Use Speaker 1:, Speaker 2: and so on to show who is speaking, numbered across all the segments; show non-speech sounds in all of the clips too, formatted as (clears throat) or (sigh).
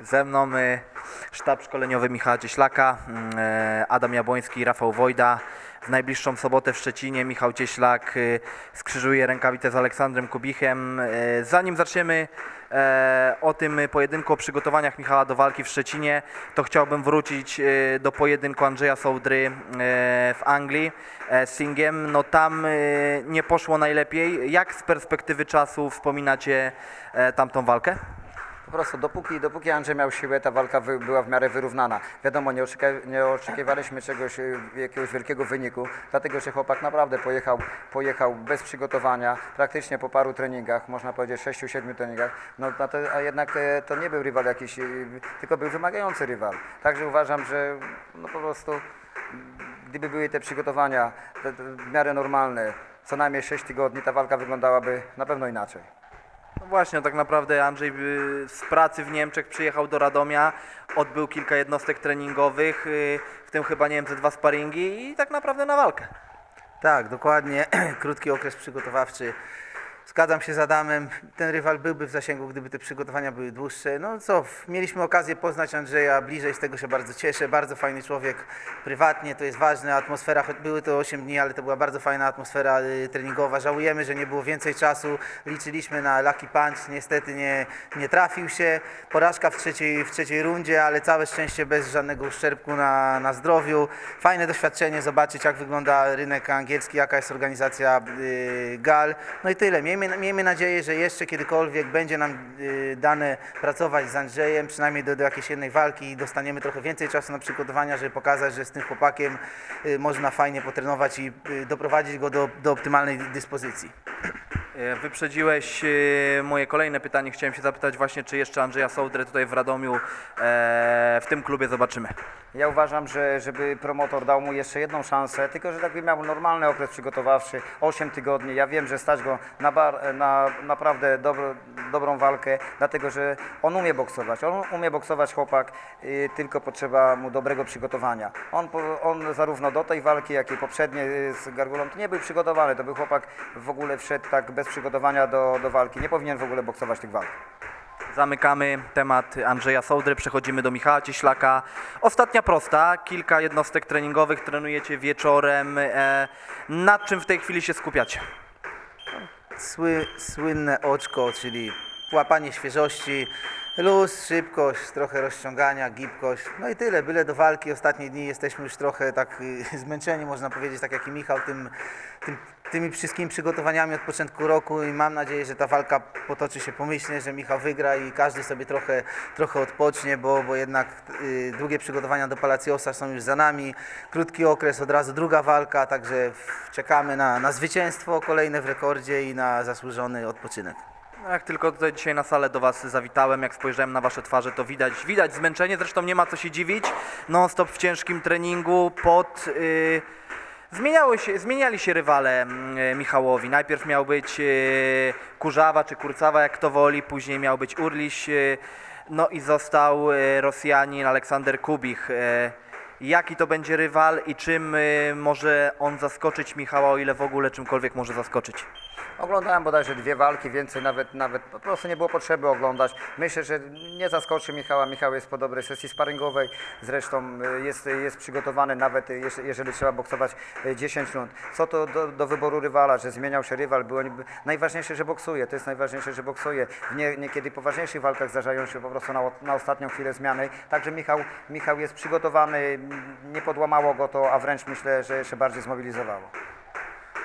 Speaker 1: Ze mną y, sztab szkoleniowy Michała Cieślaka, y, Adam Jabłoński Rafał Wojda. W najbliższą sobotę w Szczecinie Michał Cieślak y, skrzyżuje rękawice z Aleksandrem Kubichem. Y, Zanim zaczniemy e, o tym pojedynku, o przygotowaniach Michała do walki w Szczecinie, to chciałbym wrócić do pojedynku Andrzeja Sołdry w Anglii e, z Singiem. No tam nie poszło najlepiej. Jak z perspektywy czasu wspominacie e, tamtą walkę?
Speaker 2: Po prostu dopóki, dopóki Andrzej miał siłę, ta walka wy, była w miarę wyrównana. Wiadomo, nie, oczekia, nie oczekiwaliśmy czegoś, y, jakiegoś wielkiego wyniku, dlatego że chłopak naprawdę pojechał, pojechał bez przygotowania, praktycznie po paru treningach, można powiedzieć 6-7 treningach, no, na to, a jednak e, to nie był rywal jakiś, y, tylko był wymagający rywal. Także uważam, że no po prostu gdyby były te przygotowania w miarę normalne, co najmniej 6 tygodni, ta walka wyglądałaby na pewno inaczej.
Speaker 1: No właśnie, tak naprawdę Andrzej y, z pracy w Niemczech przyjechał do Radomia, odbył kilka jednostek treningowych, y, w tym chyba nie wiem, dwa sparingi i tak naprawdę na walkę.
Speaker 3: Tak, dokładnie. (clears throat) Krótki okres przygotowawczy. Zgadzam się z Adamem. Ten rywal byłby w zasięgu, gdyby te przygotowania były dłuższe. No co, mieliśmy okazję poznać Andrzeja bliżej, z tego się bardzo cieszę. Bardzo fajny człowiek prywatnie, to jest ważne. Atmosfera, choć były to 8 dni, ale to była bardzo fajna atmosfera y, treningowa. Żałujemy, że nie było więcej czasu. Liczyliśmy na Lucky Punch, niestety nie, nie trafił się. Porażka w trzeciej, w trzeciej rundzie, ale całe szczęście bez żadnego uszczerbku na, na zdrowiu. Fajne doświadczenie zobaczyć, jak wygląda rynek angielski, jaka jest organizacja y, gal. No i tyle. Miejmy, miejmy nadzieję, że jeszcze kiedykolwiek będzie nam y, dane pracować z Andrzejem, przynajmniej do, do jakiejś jednej walki i dostaniemy trochę więcej czasu na przygotowania, żeby pokazać, że z tym chłopakiem y, można fajnie potrenować i y, doprowadzić go do, do optymalnej dyspozycji.
Speaker 1: Y, Wyprzedziłeś y, moje kolejne pytanie. Chciałem się zapytać właśnie, czy jeszcze Andrzeja Sołdrę tutaj w Radomiu e, w tym klubie zobaczymy.
Speaker 2: Ja uważam, że żeby promotor dał mu jeszcze jedną szansę, tylko że jakby miał normalny okres przygotowawczy, 8 tygodni. Ja wiem, że stać go na, bar, na naprawdę dobro, dobrą walkę, dlatego że on umie boksować. On umie boksować chłopak, y, tylko potrzeba mu dobrego przygotowania. On, on zarówno do tej walki, jak i poprzednie y, z Gargulą, to nie był przygotowany. To był chłopak w ogóle wszedł tak bez przygotowania do, do walki. Nie powinien w ogóle boksować tych walk.
Speaker 1: Zamykamy temat Andrzeja Sołdry, przechodzimy do Michała Cieślaka. Ostatnia prosta, kilka jednostek treningowych, trenujecie wieczorem. E, nad czym w tej chwili się skupiacie?
Speaker 3: Sły, słynne oczko, czyli łapanie świeżości, luz, szybkość, trochę rozciągania, gibkość. No i tyle, byle do walki. Ostatnie dni jesteśmy już trochę tak y, zmęczeni, można powiedzieć, tak jak i Michał, tym, tym, tymi wszystkimi przygotowaniami od początku roku i mam nadzieję, że ta walka potoczy się pomyślnie, że Michał wygra i każdy sobie trochę, trochę odpocznie, bo, bo jednak y, długie przygotowania do Palacjosa są już za nami. Krótki okres, od razu druga walka, także czekamy na, na zwycięstwo kolejne w rekordzie i na zasłużony odpoczynek.
Speaker 1: No jak tylko tutaj dzisiaj na salę do Was zawitałem, jak spojrzałem na Wasze twarze, to widać, widać zmęczenie, zresztą nie ma co się dziwić. Non-stop w ciężkim treningu, pod... Yy, zmieniały się, zmieniali się rywale mm, Michałowi. Najpierw miał być yy, Kurzawa czy Kurcawa, jak to woli, później miał być Urliś, yy, no i został Rosjanin Aleksander Kubich. Jaki to będzie rywal i czym może on zaskoczyć Michała, o ile w ogóle czymkolwiek może zaskoczyć?
Speaker 2: Oglądałem bodajże dwie walki, więcej nawet, nawet po prostu nie było potrzeby oglądać. Myślę, że nie zaskoczy Michała. Michał jest po dobrej sesji sparingowej, zresztą y, jest, jest przygotowany nawet y, jeż- jeżeli trzeba boksować y, 10 rund. Co to do, do wyboru rywala, że zmieniał się rywal, było najważniejsze, że boksuje, to jest najważniejsze, że boksuje. W nie, niekiedy poważniejszych walkach zdarzają się po prostu na, na ostatnią chwilę zmiany, także Michał, Michał jest przygotowany, nie podłamało go to, a wręcz myślę, że jeszcze bardziej zmobilizowało.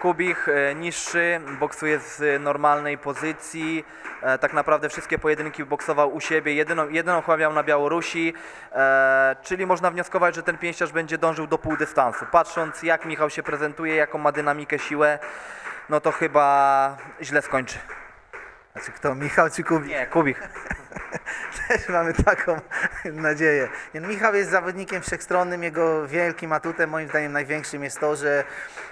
Speaker 1: Kubich e, niższy, boksuje z normalnej pozycji. E, Tak naprawdę wszystkie pojedynki boksował u siebie. Jedyną, jedyną chyba miał na Białorusi. E, czyli można wnioskować, że ten pięściarz będzie dążył do półdystansu. Patrząc jak Michał się prezentuje, jaką ma dynamikę, siłę, no to chyba źle skończy.
Speaker 3: Znaczy kto, Michał czy Kubik?
Speaker 1: Nie, Kubich. (laughs)
Speaker 3: Też mamy taką nadzieję. No, Michał jest zawodnikiem wszechstronnym, jego wielkim atutem, moim zdaniem największym jest to, że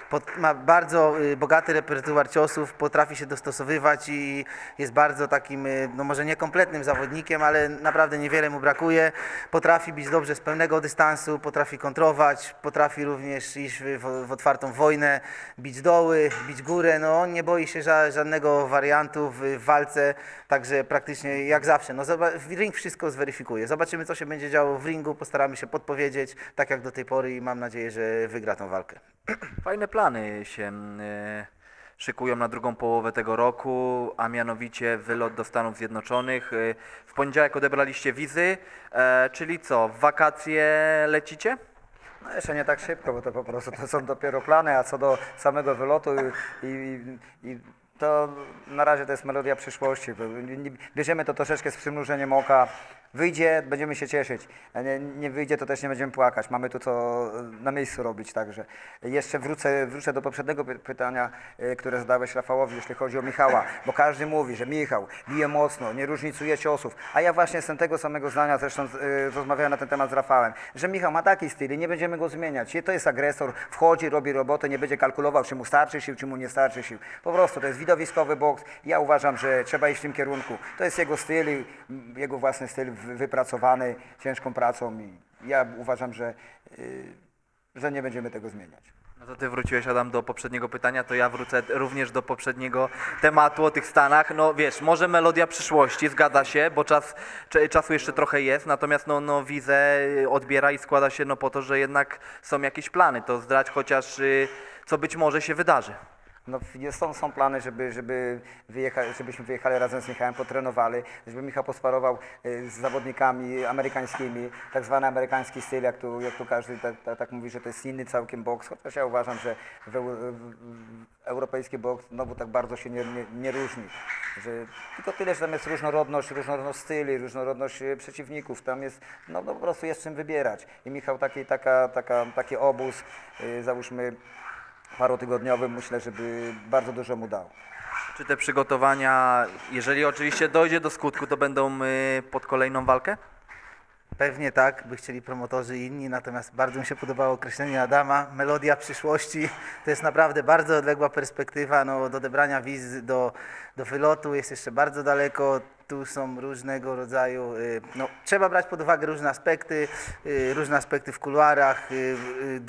Speaker 3: Pod, ma bardzo y, bogaty repertuar ciosów, potrafi się dostosowywać i jest bardzo takim, y, no może niekompletnym zawodnikiem, ale naprawdę niewiele mu brakuje. Potrafi bić dobrze z pełnego dystansu, potrafi kontrować, potrafi również iść w, w, otwartą wojnę, bić doły, bić górę. No on nie boi się ża, żadnego wariantu w, walce, także praktycznie jak zawsze. No, ring wszystko zweryfikuje. Zobaczymy, co się będzie działo w ringu, postaramy się podpowiedzieć, tak jak do tej pory i mam nadzieję, że wygra tą walkę. (clears throat)
Speaker 1: Fajne plany się e, szykują na drugą połowę tego roku, a mianowicie wylot do Stanów Zjednoczonych. E, W poniedziałek odebraliście wizy, e, czyli co, w wakacje lecicie?
Speaker 2: No jeszcze nie tak szybko, bo to po prostu to są dopiero plany, a co do samego wylotu i, i, i to na razie to jest melodia przyszłości. Bierzemy to troszeczkę z przymrużeniem oka. Wyjdzie, będziemy się cieszyć. A nie, nie wyjdzie, to też nie będziemy płakać. Mamy tu co na miejscu robić, także. Jeszcze wrócę, wrócę do poprzedniego py- pytania, e, które zadałeś Rafałowi, jeśli chodzi o Michała, bo każdy mówi, że Michał bije mocno, nie różnicuje ciosów, a ja właśnie jestem tego samego zdania, zresztą e, rozmawiałem na ten temat z Rafałem, że Michał ma taki styl i nie będziemy go zmieniać. To jest agresor, wchodzi, robi robotę, nie będzie kalkulował, czy mu starczy sił, czy mu nie starczy sił. Po prostu to jest widowiskowy boks. Ja uważam, że trzeba iść w tym kierunku. To jest jego styl, mm, jego własny styl wypracowany ciężką pracą i ja uważam, że, y, że nie będziemy tego zmieniać.
Speaker 1: No to ty wróciłeś, Adam, do poprzedniego pytania, to ja wrócę również do poprzedniego tematu o tych Stanach. No wiesz, może melodia przyszłości, zgadza się, bo czas, czasu jeszcze trochę jest, natomiast no, no wizę y, odbiera i składa się no po to, że jednak są jakieś plany. To zdrać chociaż, y, co być może się wydarzy.
Speaker 2: No, są, są plany, żeby, żeby wyjechać, żebyśmy wyjechali razem z Michałem, potrenowali, żeby Michał posparował y, z zawodnikami amerykańskimi, tak zwany amerykański styl, jak tu, jak tu każdy tak, tak, tak mówi, że to jest inny całkiem boks, chociaż ja uważam, że w, w, europejski boks znowu tak bardzo się nie, nie, nie różni. Że, tylko tyle, że tam jest różnorodność, różnorodność styli, różnorodność y, przeciwników, tam jest, no, no po prostu jest czym wybierać. I Michał taki, taka, taka, taki obóz, y, załóżmy parotygodniowy, myślę, żeby bardzo dużo mu dał.
Speaker 1: Czy te przygotowania, jeżeli oczywiście dojdzie do skutku, to będą y, pod kolejną walkę?
Speaker 3: Pewnie tak, by chcieli promotorzy i inni, natomiast bardzo mi się podobało określenie Adama. Melodia przyszłości to jest naprawdę bardzo odległa perspektywa. No, do odebrania wiz do, do wylotu jest jeszcze bardzo daleko. Tu są różnego rodzaju, y, no, trzeba brać pod uwagę różne aspekty, y, różne aspekty w kuluarach, y,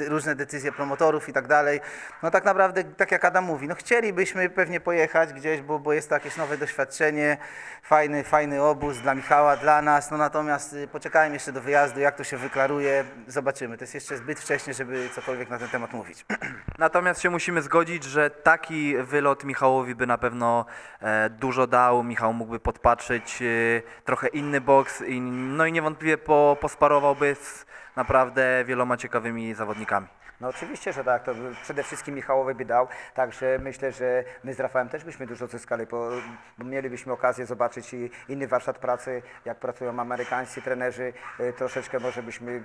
Speaker 3: różne decyzje promotorów i tak dalej. No tak naprawdę, tak jak Adam mówi, no chcielibyśmy pewnie pojechać gdzieś, bo, bo jest to jakieś nowe doświadczenie, fajny, fajny obóz dla Michała, dla nas, no natomiast poczekajmy jeszcze do wyjazdu, jak to się wyklaruje, zobaczymy. To jest jeszcze zbyt wcześnie, żeby cokolwiek na ten temat mówić. (clears throat)
Speaker 1: Natomiast się musimy zgodzić, że taki wylot Michałowi by na pewno e, dużo dał. Michał mógłby podpatrzeć e, trochę inny boks, i, no i niewątpliwie po, posparowałby z naprawdę wieloma ciekawymi zawodnikami.
Speaker 2: No oczywiście, że tak, to przede wszystkim Michałowi by dał, także myślę, że my z Rafałem też byśmy dużo zyskali, bo, bo mielibyśmy okazję zobaczyć i inny warsztat pracy, jak pracują amerykańscy trenerzy, y, troszeczkę może byśmy y,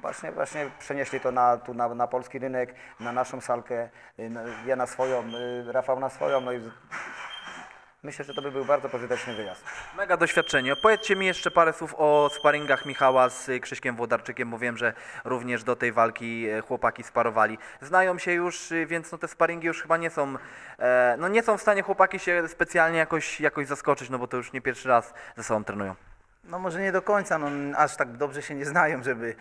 Speaker 2: właśnie, właśnie przenieśli to na, tu na, na polski rynek, na naszą salkę, y, ja na swoją, y, Rafał na swoją, no i myślę, że to by był bardzo pożyteczny wyjazd.
Speaker 1: Mega doświadczenie. Opowiedzcie mi jeszcze parę słów o sparingach Michała z Krzyśkiem Włodarczykiem, bo wiem, że również do tej walki e, chłopaki sparowali. Znają się już, y, więc no te sparingi już chyba nie są, e, no nie są w stanie chłopaki się specjalnie jakoś, jakoś zaskoczyć, no bo to już nie pierwszy raz ze sobą trenują.
Speaker 3: No może nie do końca, no aż tak dobrze się nie znają, żeby,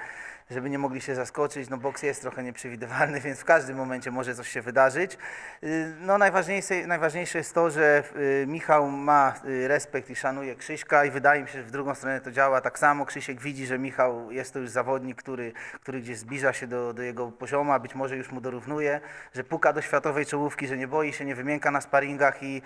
Speaker 3: żeby nie mogli się zaskoczyć. No boks jest trochę nieprzewidywalny, (laughs) więc w każdym momencie może coś się wydarzyć. Y, No najważniejsze, najważniejsze jest to, że y, Michał ma y, respekt i szanuje Krzyśka i wydaje mi się, że w drugą stronę to działa tak samo. Krzysiek widzi, że Michał jest to już zawodnik, który, który gdzieś zbliża się do, do jego poziomu, a być może już mu dorównuje, że puka do światowej czołówki, że nie boi się, nie wymięka na sparingach i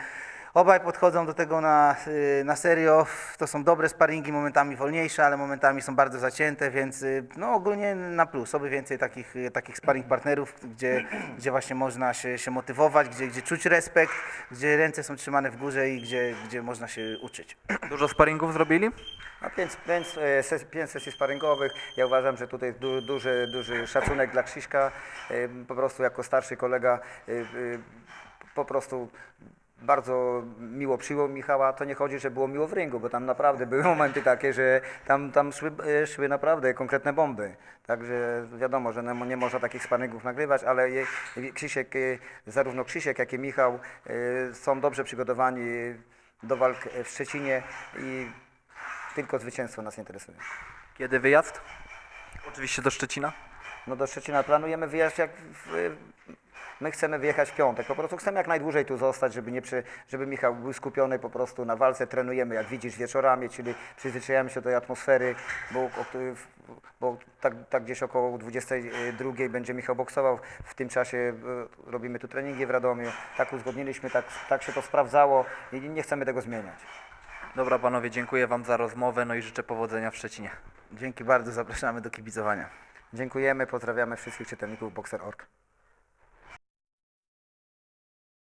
Speaker 3: Obaj podchodzą do tego na, y, na serio. To są dobre sparingi, momentami wolniejsze, ale momentami są bardzo zacięte, więc y, no ogólnie na plus. Oby więcej takich, y, takich sparring partnerów, gdzie, gdzie właśnie można się, się motywować, gdzie, gdzie czuć respekt, gdzie ręce są trzymane w górze i gdzie, gdzie można się uczyć. (clears throat)
Speaker 1: Dużo sparingów zrobili?
Speaker 2: No pięć, pięć, e, ses, pięć sesji sparingowych. Ja uważam, że tutaj du, duży, duży szacunek dla Krzyśka. E, Po prostu jako starszy kolega e, po prostu bardzo miło przyjął Michała, to nie chodzi, że było miło w ringu, bo tam naprawdę były (laughs) momenty takie, że tam, tam szły, e, szły naprawdę konkretne bomby. Także wiadomo, że nie nie można takich sparingów nagrywać, ale je- Krzysiek, e, zarówno Krzysiek, jak i Michał e, są dobrze przygotowani do walk w Szczecinie i tylko zwycięstwo nas interesuje.
Speaker 1: Kiedy wyjazd? Oczywiście do Szczecina.
Speaker 2: No do Szczecina planujemy wyjazd jak w, my chcemy wyjechać w piątek. Po prostu chcemy jak najdłużej tu zostać, żeby, nie przy, żeby Michał był skupiony po prostu na walce. Trenujemy, jak widzisz, wieczorami, czyli przyzwyczajamy się do tej atmosfery, bo, bo tak, tak gdzieś około 22 będzie Michał boksował. W tym czasie e, robimy tu treningi w Radomiu. Tak uzgodniliśmy, tak, tak się to sprawdzało i nie chcemy tego zmieniać.
Speaker 1: Dobra panowie, dziękuję wam za rozmowę, no i życzę powodzenia w Szczecinie.
Speaker 3: Dzięki bardzo, zapraszamy do kibicowania.
Speaker 2: Dziękujemy, pozdrawiamy wszystkich czytelników Boxer.org.